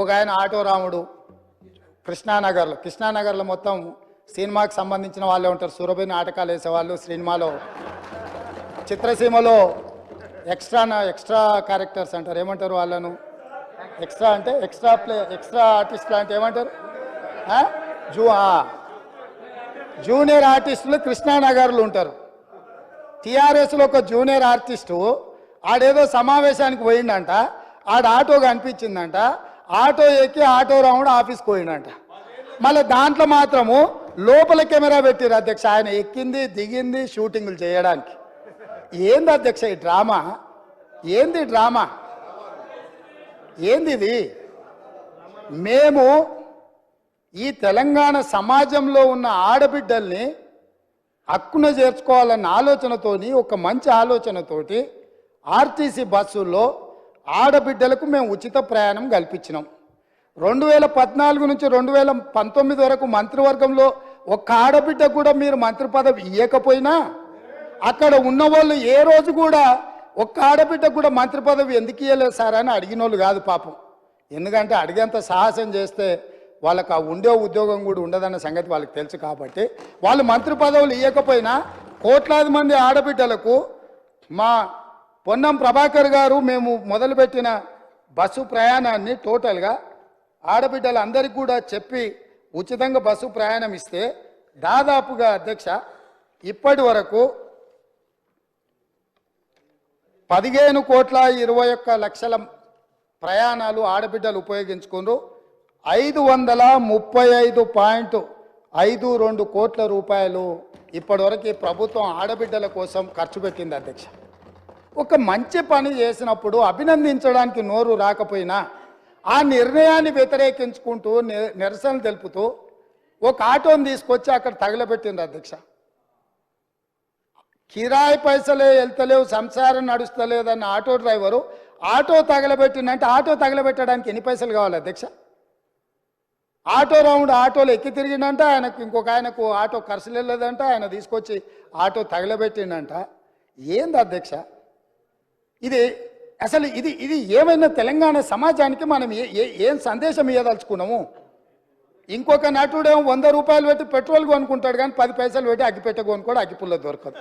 ఒక ఆయన ఆటో రాముడు కృష్ణానగర్లో కృష్ణానగర్లో మొత్తం సినిమాకి సంబంధించిన వాళ్ళే ఉంటారు. సురభి నాటకాలు వేసేవాళ్ళు సినిమాలో. చిత్రసీమలో ఎక్స్ట్రా ఎక్స్ట్రా క్యారెక్టర్స్ అంటారు. ఏమంటారు వాళ్ళను? ఎక్స్ట్రా అంటే ఎక్స్ట్రా ప్లే ఎక్స్ట్రా ఆర్టిస్టులు అంటే ఏమంటారు? జూ జూనియర్ ఆర్టిస్టులు కృష్ణానగర్లు ఉంటారు. టీఆర్ఎస్లో ఒక జూనియర్ ఆర్టిస్టు ఆడేదో సమావేశానికి పోయిండంట ఆడ ఆటో కనిపించిందంట. ఆటో ఎక్కి ఆటో రాముడు ఆఫీస్కి పోయినంట మళ్ళీ దాంట్లో మాత్రము లోపల కెమెరా పెట్టిరు అధ్యక్ష. ఆయన ఎక్కింది దిగింది షూటింగ్లు చేయడానికి. ఏంది అధ్యక్ష ఈ డ్రామా? ఏంది డ్రామా? ఏంది ఇది? మేము ఈ తెలంగాణ సమాజంలో ఉన్న ఆడబిడ్డల్ని హక్కున చేర్చుకోవాలన్న ఆలోచనతోని ఒక మంచి ఆలోచనతోటి ఆర్టీసీ బస్సుల్లో ఆడబిడ్డలకు మేము ఉచిత ప్రయాణం కల్పించినాం. రెండు వేల పద్నాలుగు నుంచి రెండు వేల పంతొమ్మిది వరకు మంత్రివర్గంలో ఒక్క ఆడబిడ్డ కూడా మీరు మంత్రి పదవి ఇవ్వకపోయినా అక్కడ ఉన్న వాళ్ళు ఏ రోజు కూడా ఒక్క ఆడబిడ్డ కూడా మంత్రి పదవి ఎందుకు ఇవ్వలేదు సార్ అని అడిగిన వాళ్ళు కాదు పాపం. ఎందుకంటే అడిగేంత సాహసం చేస్తే వాళ్ళకి ఆ ఉండే ఉద్యోగం కూడా ఉండదన్న సంగతి వాళ్ళకి తెలుసు కాబట్టి వాళ్ళు మంత్రి పదవులు ఇవ్వకపోయినా కోట్లాది మంది ఆడబిడ్డలకు మా పొన్నం ప్రభాకర్ గారు మేము మొదలుపెట్టిన బస్సు ప్రయాణాన్ని టోటల్గా ఆడబిడ్డలందరికీ కూడా చెప్పి ఉచితంగా బస్సు ప్రయాణం ఇస్తే దాదాపుగా అధ్యక్ష ఇప్పటి వరకు పదిహేను కోట్ల ఇరవై ఒక్క లక్షల ప్రయాణాలు ఆడబిడ్డలు ఉపయోగించుకున్నారు ఐదు వందల ముప్పై ఐదు పాయింట్ ఐదు రెండు కోట్ల రూపాయలు ఇప్పటివరకు ప్రభుత్వం ఆడబిడ్డల కోసం ఖర్చు పెట్టింది అధ్యక్ష. ఒక మంచి పని చేసినప్పుడు అభినందించడానికి నోరు రాకపోయినా ఆ నిర్ణయాన్ని వ్యతిరేకించుకుంటూ నిరసన తెలుపుతూ ఒక ఆటోని తీసుకొచ్చి అక్కడ తగలబెట్టింది అధ్యక్ష. కిరాయి పైసలే వెళ్తలేవు సంసారం నడుస్తలేదన్న ఆటో డ్రైవరు ఆటో తగలబెట్టిందంటే ఆటో తగలబెట్టడానికి ఎన్ని పైసలు కావాలి అధ్యక్ష? ఆటో రౌండ్ ఆటోలో ఎక్కి తిరిగిండంట ఆయనకు ఇంకొక ఆయనకు ఆటో ఖర్చులు వెళ్ళదంట ఆయన తీసుకొచ్చి ఆటో తగలబెట్టిండంట. ఏంది అధ్యక్ష? ఇది అసలు ఇది ఇది ఏమైనా తెలంగాణ సమాజానికి మనం ఏ ఏ- ఏం సందేశం ఇవ్వదలుచుకున్నాము ఇంకొక నటుడేమో వంద రూపాయలు పెట్టి పెట్రోల్ కొనుక్కుంటాడు కానీ పది పైసలు పెట్టి అగ్గిపెట్ట కూడా అగ్గిపుల్ల దొరకదు.